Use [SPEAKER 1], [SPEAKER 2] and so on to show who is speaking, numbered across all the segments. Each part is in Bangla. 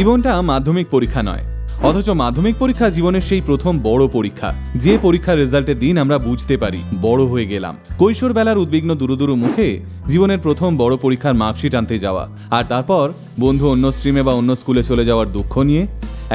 [SPEAKER 1] জীবনটা মাধ্যমিক পরীক্ষা নয়, অথচ মাধ্যমিক পরীক্ষা জীবনের সেই প্রথম বড় পরীক্ষা। যে পরীক্ষার রেজাল্টের দিন আমরা বুঝতে পারি, বড় হয়ে গেলাম। কৈশোর বেলার উদ্বিগ্ন দুরুদুরু মুখে জীবনের প্রথম বড় পরীক্ষার মার্কশিট আনতে যাওয়া, আর তারপর বন্ধু অন্য স্ট্রিমে বা অন্য স্কুলে চলে যাওয়ার দুঃখ নিয়ে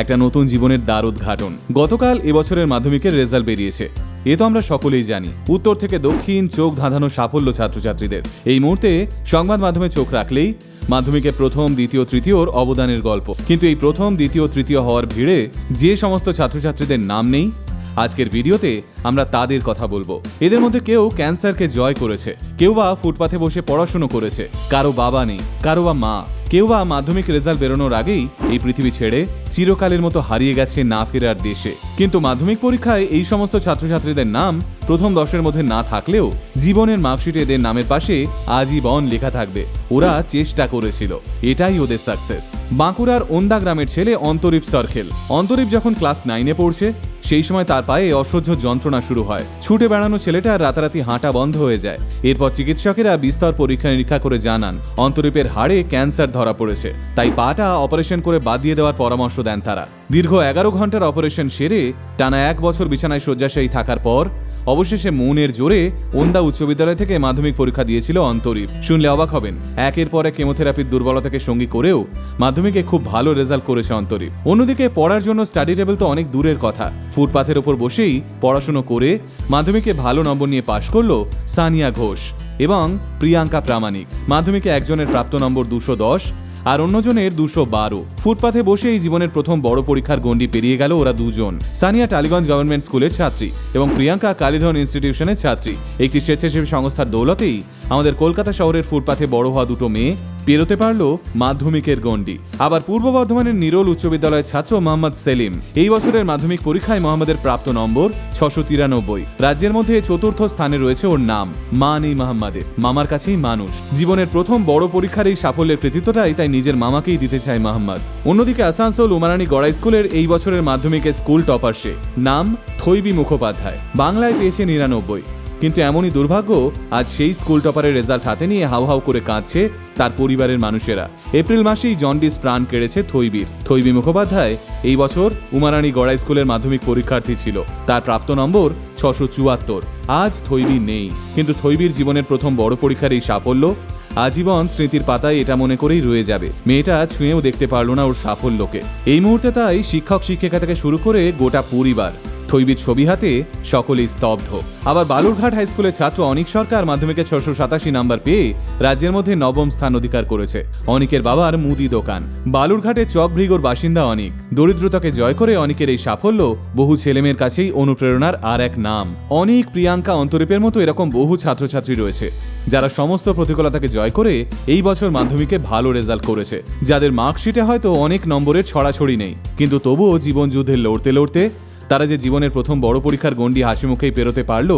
[SPEAKER 1] একটা নতুন জীবনের দ্বার উদ্ঘাটন গতকাল এবছরের মাধ্যমিকের রেজাল্ট বেরিয়েছে। এ তো আমরা সকলেই জানি। উত্তর থেকে দক্ষিণ চোখ ধাঁধানো সাফল্য ছাত্রছাত্রীদের। এই মুহূর্তে সংবাদ মাধ্যমে চোখ রাখলেই মাধ্যমিকে প্রথম, দ্বিতীয় তৃতীয়র অবদানের গল্প। কিন্তু এই প্রথম, দ্বিতীয়, তৃতীয় হওয়ার ভিড়ে যে সমস্ত ছাত্রছাত্রীদের নাম নেই, আজকের ভিডিওতে আমরা তাদের কথা বলব। এদের মধ্যে কেউ ক্যান্সারকে জয় করেছে, কেউ বা ফুটপাথে বসে পড়াশুনো করেছে, কারও বাবা নেই, কারও বা মা। কেউ বা মাধ্যমিক রেজাল্ট বেরোনোর আগেই এই পৃথিবী ছেড়ে চিরকালের মতো হারিয়ে গেছে না ফেরার দেশে। কিন্তু মাধ্যমিক পরীক্ষায় এই সমস্ত ছাত্রছাত্রীদের নাম প্রথম দশের মধ্যে না থাকলেও জীবনের মার্কশিটে এদের নামের পাশে আজীবন লেখা থাকবে। ওরা চেষ্টা করেছিল। এটাই ওদের সাকসেস বাঁকুড়ার ওন্দা গ্রামের ছেলে অন্তরীপ সরখেল। অন্তরীপ যখন ক্লাস নাইনে পড়ছে সেই সময় তার পায়ে অসহ্য যন্ত্রণা শুরু হয়। ছুটে বেড়ানো ছেলেটার রাতারাতি হাঁটা বন্ধ হয়ে যায়। এরপর চিকিৎসকেরা বিস্তর পরীক্ষা নিরীক্ষা করে জানান, অন্তরীপের হাড়ে ক্যান্সার ধরা পড়েছে। তাই পাটা অপারেশন করে বাদ দিয়ে দেওয়ার পরামর্শ দেন তারা। দীর্ঘ এগারো ঘণ্টার অপারেশন সেরে টানা এক বছর বিছানায় শয্যাশায়ী থাকার পর অবশেষে মনের জোরে ওন্দা উচ্চ বিদ্যালয় থেকে মাধ্যমিক পরীক্ষা দিয়েছিল অন্তরীপ। শুনলে অবাক হবেন। একের পর কেমোথেরাপির দুর্বলতাকে সঙ্গী করেও মাধ্যমিকে খুব ভালো রেজাল্ট করেছে অন্তরীপ। অন্যদিকে পড়ার জন্য স্টাডি টেবিল তো অনেক দূরের কথা। ফুটপাথের ওপর বসেই পড়াশুনো করে মাধ্যমিকে ভালো নম্বর নিয়ে পাশ করল সানিয়া ঘোষ এবং প্রিয়াঙ্কা প্রামাণিক। মাধ্যমিকে একজনের প্রাপ্ত নম্বর দুশো দশ আর অন্যজনের দুশো বারো। ফুটপাথে বসে এই জীবনের প্রথম বড় পরীক্ষার গণ্ডি পেরিয়ে গেল ওরা দুজন। সানিয়া টালিগঞ্জ গভর্নমেন্ট স্কুলের ছাত্রী এবং প্রিয়াঙ্কা কালীধন ইনস্টিটিউশনের ছাত্রী। একটি স্বেচ্ছাসেবী সংস্থার দৌলতেই আমাদের কলকাতা শহরের ফুটপাথে বড় হওয়া দুটো মেয়ে পেরোতে পারল মাধ্যমিকের গণ্ডি। আবার পূর্ব বর্ধমানের নিরোল উচ্চ বিদ্যালয়ের ছাত্র মোহাম্মদ সেলিম। এই বছরের মাধ্যমিক পরীক্ষায় মোহাম্মদের প্রাপ্ত নম্বর ছশো তিরানব্বই। রাজ্যের মধ্যে চতুর্থ স্থানে রয়েছে ওর নাম মা নেই মাহমাদের মামার কাছেই মানুষ। জীবনের প্রথম বড় পরীক্ষার এই সাফল্যের কৃতিত্বটাই তাই নিজের মামাকেই দিতে চায় মাহমদ অন্যদিকে আসানসোল উমারানি গড়াই স্কুলের এই বছরের মাধ্যমিকের স্কুল টপার সে। নাম থৈবি মুখোপাধ্যায়। বাংলায় পেয়েছে নিরানব্বই। কিন্তু এমনই দুর্ভাগ্য, আজ সেই স্কুল টপারের রেজাল্ট হাতে নিয়ে হাউ হাউ করে কাঁদছে তার পরিবারের মানুষেরা। এপ্রিল মাসেই জন্ডিস প্রাণ কেড়েছে থৈবীর থৈবী মুখোপাধ্যায় এই বছর উমারানি গড়াই স্কুলের মাধ্যমিক পরীক্ষার্থী ছিল। তার প্রাপ্ত নম্বর ছশো চুয়াত্তর। আজ থৈবী নেই। কিন্তু থৈবীর জীবনের প্রথম বড় পরীক্ষার এই সাফল্য, আজীবন স্মৃতির পাতায় এটা মনে করেই রয়ে যাবে। মেয়েটা ছুঁয়েও দেখতে পারল না ওর সাফল্যকে। এই মুহূর্তে তাই শিক্ষক শিক্ষিকা থেকে শুরু করে গোটা পরিবার থৈবির ছবি হাতে সকলেই স্তব্ধ। আবার বালুরঘাট হাই স্কুলের ছাত্র অনিক সরকার মাধ্যমিকে ছশো সাতাশি নাম্বার পেয়ে রাজ্যের মধ্যে নবম স্থান অধিকার করেছে। অনিকের বাবার মুদি দোকান। বালুরঘাটের চকভৃগর বাসিন্দা অনিক। দরিদ্রতাকে জয় করে অনিকের এই সাফল্য বহু ছেলেমেয়ের কাছেই অনুপ্রেরণার আর এক নাম। অনিক, প্রিয়াঙ্কা অন্তরীপের মতো এরকম বহু ছাত্রছাত্রী রয়েছে, যারা সমস্ত প্রতিকূলতাকে জয় করে এই বছর মাধ্যমিকে ভালো রেজাল্ট করেছে। যাদের মার্কশিটে হয়তো অনেক নম্বরের ছড়াছড়ি নেই, কিন্তু তবুও জীবন যুদ্ধে লড়তে লড়তে তারা যে জীবনের প্রথম বড় পরীক্ষার গণ্ডি হাসি মুখেই পেরোতে পারল,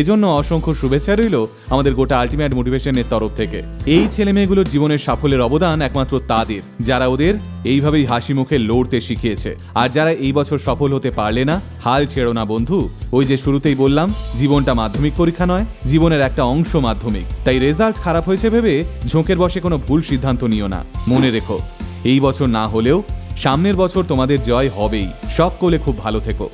[SPEAKER 1] এজন্য অসংখ্য শুভেচ্ছা রইল আমাদের গোটা আলটিমেট মোটিভেশনের তরফ থেকে। এই ছেলে মেয়েগুলোর জীবনের সাফল্যের অবদান একমাত্র তাদের, যারা ওদের এইভাবেই হাসি মুখে লড়তে শিখিয়েছে। আর যারা এই বছর সফল হতে পারলে না, হাল ছেড়ো না বন্ধু। ওই যে শুরুতেই বললাম, জীবনটা মাধ্যমিক পরীক্ষা নয়, জীবনের একটা অংশ মাধ্যমিক। তাই রেজাল্ট খারাপ হয়েছে ভেবে ঝোঁকের বসে কোনো ভুল সিদ্ধান্ত নিও না। মনে রেখো, এই বছর না হলেও সামনের বছর তোমাদের জয় হবেই। সকলে খুব ভালো থেকো।